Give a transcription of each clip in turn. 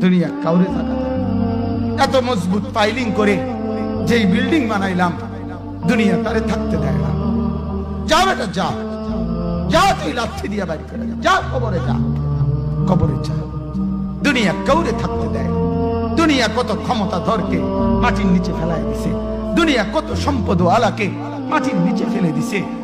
দুনিয়া কাউরে এত মজবুত ফাইলিং করে বিল্ডিং বানাইলাম, দুনিয়া তারে থাকতে দেয় না। যা বেটা যা যা তুই লাথি করে। যা কবরে যা। কবরে যা। দুনিয়া কাউরে থাকতে দেয় দুনিয়া কত ক্ষমতা ধরকে মাটির নিচে ফেলায় দিছে। দুনিয়া কত সম্পদ আলাকে মাটির নিচে ফেলে দিছে।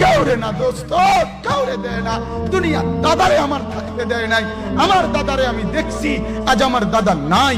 কাউরে না দোস্ত, কাউরে দেয় না। দুনিয়া দাদারে আমার থাকতে দেয় নাই, আমার দাদারে আমি দেখছি, আজ আমার দাদা নাই।